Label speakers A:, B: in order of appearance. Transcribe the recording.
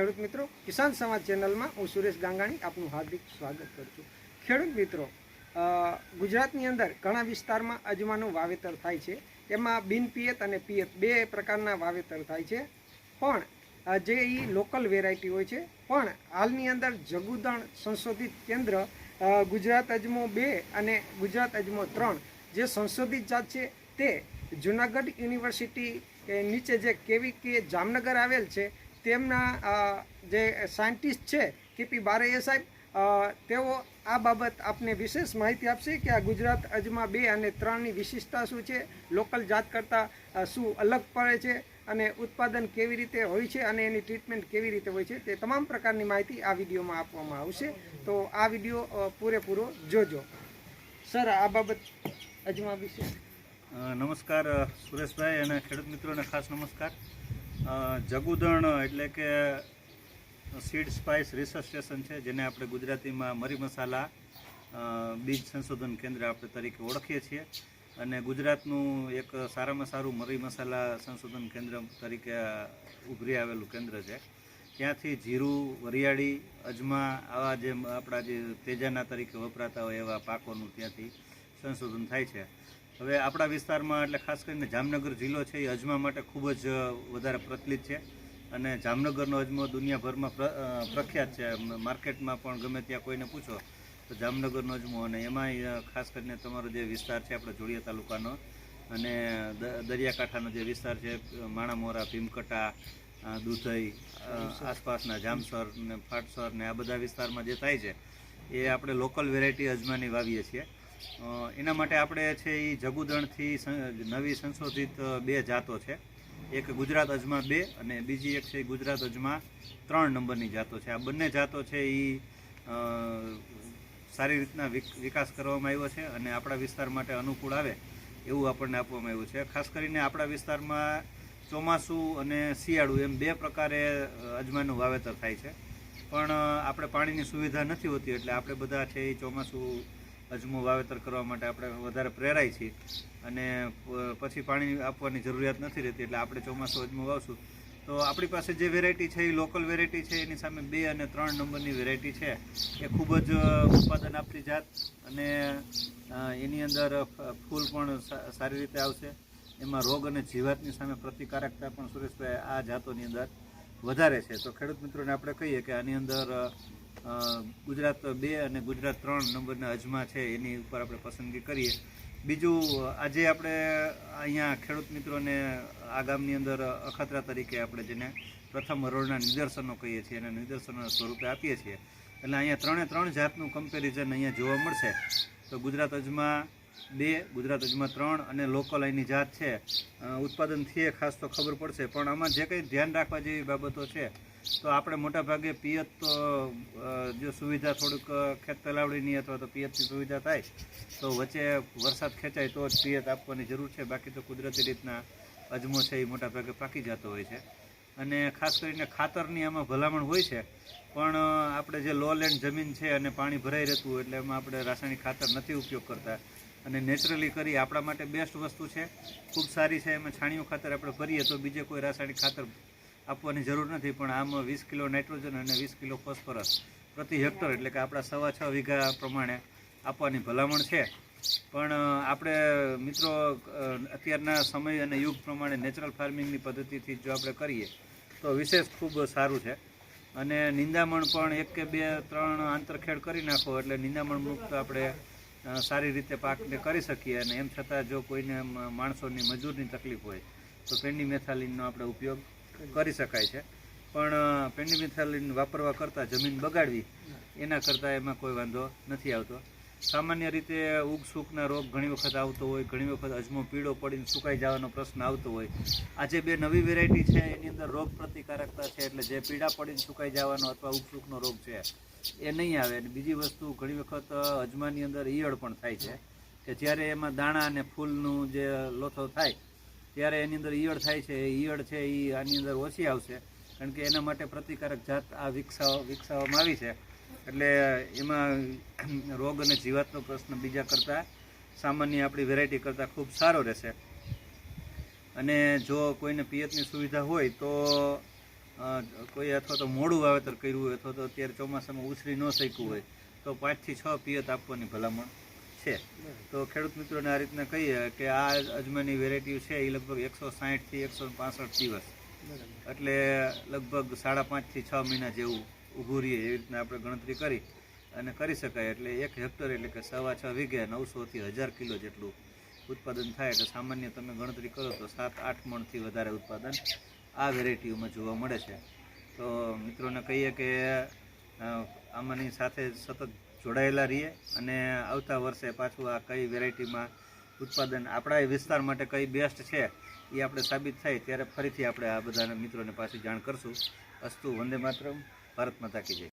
A: ખેડૂત મિત્રો, કિસાન સમાજ ચેનલમાં હું સુરેશ ગાંગાણી આપનું હાર્દિક સ્વાગત કરું છું. ખેડૂત મિત્રો ગુજરાતની અંદર ઘણા વિસ્તારમાં અજમાનું વાવેતર થાય છે. એમાં બિનપિયત અને પિયત બે પ્રકારના વાવેતર થાય છે. પણ જે એ લોકલ વેરાયટી હોય છે, પણ હાલની અંદર જગુદણ સંશોધિત કેન્દ્ર ગુજરાત અજમો બે અને ગુજરાત અજમો ત્રણ જે સંશોધિત જાત છે, તે જુનાગઢ યુનિવર્સિટી નીચે જે કેવી કે જામનગર આવેલ છે તેમના જે સાયન્ટિસ્ટ છે, કેપી બારૈયા સાહેબ તેઓ આ બાબત આપને વિશેષ માહિતી આપશે કે આ ગુજરાત અજમા બે અને ત્રણની વિશિષ્ટતા શું છે, લોકલ જાત કરતાં શું અલગ પડે છે અને ઉત્પાદન કેવી રીતે હોય છે અને એની ટ્રીટમેન્ટ કેવી રીતે હોય છે તે તમામ પ્રકારની માહિતી આ વિડીયોમાં આપવામાં આવશે. તો આ વીડિયો પૂરેપૂરો જોજો. સર, આ બાબત અજમા વિશે?
B: નમસ્કાર સુરેશભાઈ અને ખેડૂત મિત્રોને ખાસ નમસ્કાર. જગુદણ એટલે કે સીડ સ્પાઇસ રિસર્ચ સ્ટેશન છે, જેને આપણે ગુજરાતીમાં મરી મસાલા બીજ સંશોધન કેન્દ્ર આપણે તરીકે ઓળખીએ છીએ. અને ગુજરાતનું એક સારામાં સારું મરી મસાલા સંશોધન કેન્દ્ર તરીકે ઉભરી આવેલું કેન્દ્ર છે. ત્યાંથી જીરું, વરિયાળી, અજમા, આવા જે આપણા જે તેજાના તરીકે વપરાતા હોય એવા પાકોનું ત્યાંથી સંશોધન થાય છે. હવે આપણા વિસ્તારમાં એટલે ખાસ કરીને જામનગર જિલ્લો છે, એ અજમા માટે ખૂબ જ વધારે પ્રચલિત છે. અને જામનગરનો અજમો દુનિયાભરમાં પ્ર- પ્રખ્યાત છે. માર્કેટમાં પણ ગમે ત્યાં કોઈને પૂછો, તો જામનગરનો અજમો અને એમાંય ખાસ કરીને તમારો જે વિસ્તાર છે, આપણો જોડિયા તાલુકાનો અને દરિયાકાંઠાનો જે વિસ્તાર છે માણામોરા, ભીમકટા દુધઈ આસપાસના જામસર ને ફાટસર ને આ બધા વિસ્તારમાં જે થાય છે, એ આપણે લોકલ વેરાયટી અજમાની વાવીએ છીએ. એના માટે આપણે છે એ જગુદણથી નવી સંશોધિત બે જાતો છે. એક ગુજરાત અજમા બે અને બીજી એક છે ગુજરાત અજમા ત્રણ નંબરની જાતો છે. આ બંને જાતો છે એ સારી રીતના વિક- વિકાસ કરવામાં આવ્યો છે અને આપણા વિસ્તાર માટે અનુકૂળ આવે એવું આપણને આપવામાં આવ્યું છે. ખાસ કરીને આપણા વિસ્તારમાં ચોમાસું અને શિયાળુ એમ બે પ્રકારે અજમાનું વાવેતર થાય છે. પણ આપણે પાણીની સુવિધા નથી હોતી એટલે આપણે બધા છે એ ચોમાસું અજમો વાવેતર કરવા માટે આપણે વધારે પ્રેરાય છીએ. અને પછી પાણી આપવાની જરૂરિયાત નથી રહેતી, એટલે આપણે ચોમાસું અજમો વાવશું. તો આપણી પાસે જે વેરાયટી છે, એ લોકલ વેરાયટી છે, એની સામે બે અને ત્રણ નંબરની વેરાયટી છે. એ ખૂબ જ ઉત્પાદન આપતી જાત અને એની અંદર ફૂલ પણ સારી રીતે આવશે. એમાં રોગ અને જીવાતની સામે પ્રતિકારકતા પણ સુરેશભાઈ આ જાતોની અંદર વધારે છે. તો ખેડૂત મિત્રોને આપણે કહીએ કે આની અંદર ગુજરાત બે અને ગુજરાત ત્રણ નંબરના અજમા છે, એની ઉપર આપણે પસંદગી કરીએ. બીજું, આજે આપણે અહીંયા ખેડૂત મિત્રોને આ ગામની અંદર અખતરા તરીકે આપણે જેને પ્રથમ હરોળના નિદર્શનો કહીએ છીએ અને નિદર્શનોના સ્વરૂપે આપીએ છીએ. એટલે અહીંયા ત્રણે ત્રણ જાતનું કમ્પેરિઝન અહીંયા જોવા મળશે. તો ગુજરાત અજમા બે, ગુજરાત અજમા ત્રણ અને લોકલ અહીંની જાત છે. ઉત્પાદનથી એ ખાસ તો ખબર પડશે, પણ આમાં જે કંઈ ધ્યાન રાખવા જેવી બાબતો છે તો આપણે મોટાભાગે પિયત તો જો સુવિધા થોડુંક ખેત તલાવડીની અથવા તો પિયતની સુવિધા થાય, તો વચ્ચે વરસાદ ખેંચાય તો જ પિયત આપવાની જરૂર છે. બાકી તો કુદરતી રીતના અજમો છે એ મોટાભાગે પાકી જતો હોય છે. અને ખાસ કરીને ખાતરની આમાં ભલામણ હોય છે, પણ આપણે જે લો લેન્ડ જમીન છે અને પાણી ભરાઈ રહેતું એટલે એમાં આપણે રાસાયણિક ખાતર નથી ઉપયોગ કરતા. અને નેચરલી કરી આપણા માટે બેસ્ટ વસ્તુ છે. ખૂબ સારી છે. એમાં છાણિયું ખાતર આપણે ભરીએ તો બીજે કોઈ રાસાયણિક ખાતર આપવાની જરૂર નથી, પણ આમાં વીસ કિલો નાઇટ્રોજન અને વીસ કિલો ફોસ્ફરસ પ્રતિ હેક્ટર, એટલે કે આપણા સવા છ વીઘા પ્રમાણે આપવાની ભલામણ છે. પણ આપણે, મિત્રો અત્યારના સમય અને યુગ પ્રમાણે નેચરલ ફાર્મિંગની પદ્ધતિથી જો આપણે કરીએ, તો વિશેષ ખૂબ સારું છે. અને નિંદામણ પણ એક કે બે, ત્રણ આંતરખેડ કરી નાખો, એટલે નિંદામણ મુક્ત આપણે સારી રીતે પાકને કરી શકીએ. અને એમ છતાં જો કોઈને માણસોની મજૂરની તકલીફ હોય, તો પેન્ડી મેથાલિનનો આપણે ઉપયોગ કરી શકાય છે. પણ અ, વાપરવા કરતાં જમીન બગાડવી એના કરતાં એમાં કોઈ વાંધો નથી આવતો. સામાન્ય રીતે ઉગ સૂકના રોગ ઘણી વખત આવતો હોય ઘણી વખત અજમો પીળો પડીને સુકાઈ જવાનો પ્રશ્ન આવતો હોય. આજે બે નવી વેરાયટી છે એની અંદર રોગ પ્રતિકારકતા છે એટલે જે પીળા પડીને સુકાઈ જવાનો અથવા ઉગ સૂકનો રોગ છે એ નહીં આવે. અને બીજી વસ્તુ ઘણી વખત અજમાની અંદર ઈયળ પણ થાય છે કે જ્યારે એમાં દાણા અને ફૂલનું જે લોથો થાય ત્યારે એની અંદર ઈયળ થાય છે ઈયળ છે એ આની અંદર ઓછી આવશે. કારણ કે એના માટે પ્રતિકારક જાત આ વિકસાવ, વિકસાવવામાં આવી છે. એટલે એમાં રોગ અને જીવાતનો પ્રશ્ન બીજા કરતાં સામાન્ય આપણી વેરાયટી કરતાં ખૂબ સારો રહેશે. અને જો કોઈને પિયતની સુવિધા હોય તો કોઈ અથવા તો મોડું વાવેતર કર્યું હોય અથવા તો અત્યારે ચોમાસામાં ઉછરી ન શક્યું હોય, તો પાંચથી છ પિયત આપવાની ભલામણ છે. તો ખેડૂત મિત્રોને આ રીતના કહીએ કે આ અજમાની વેરાયટી છે એ લગભગ એકસો સાહીઠથી એકસો પાસઠ દિવસ. એટલે લગભગ સાડા પાંચથી છ મહિના જેવું ઊભું રહીએ, એવી રીતના આપણે ગણતરી કરી અને કરી શકાય. એટલે એક હેક્ટર એટલે કે સવા છ વીઘે નવસોથી હજાર કિલો જેટલું ઉત્પાદન થાય. એટલે સામાન્ય તમે ગણતરી કરો તો સાત આઠ મણથી વધારે ઉત્પાદન આ વેરાયટીઓમાં જોવા મળે છે. તો મિત્રોને કહીએ કે આમાંની સાથે સતત જોડાયેલા રહીએ અને આવતા વર્ષે પાછું આ કઈ વેરાયટીમાં ઉત્પાદન આપણા વિસ્તાર માટે કઈ બેસ્ટ છે એ આપણે સાબિત થાય ત્યારે ફરીથી આપણે આ બધાના મિત્રોને પાછી જાણ કરશું. અસ્તુ વંદે માતરમ. ભારત માતા કી જય.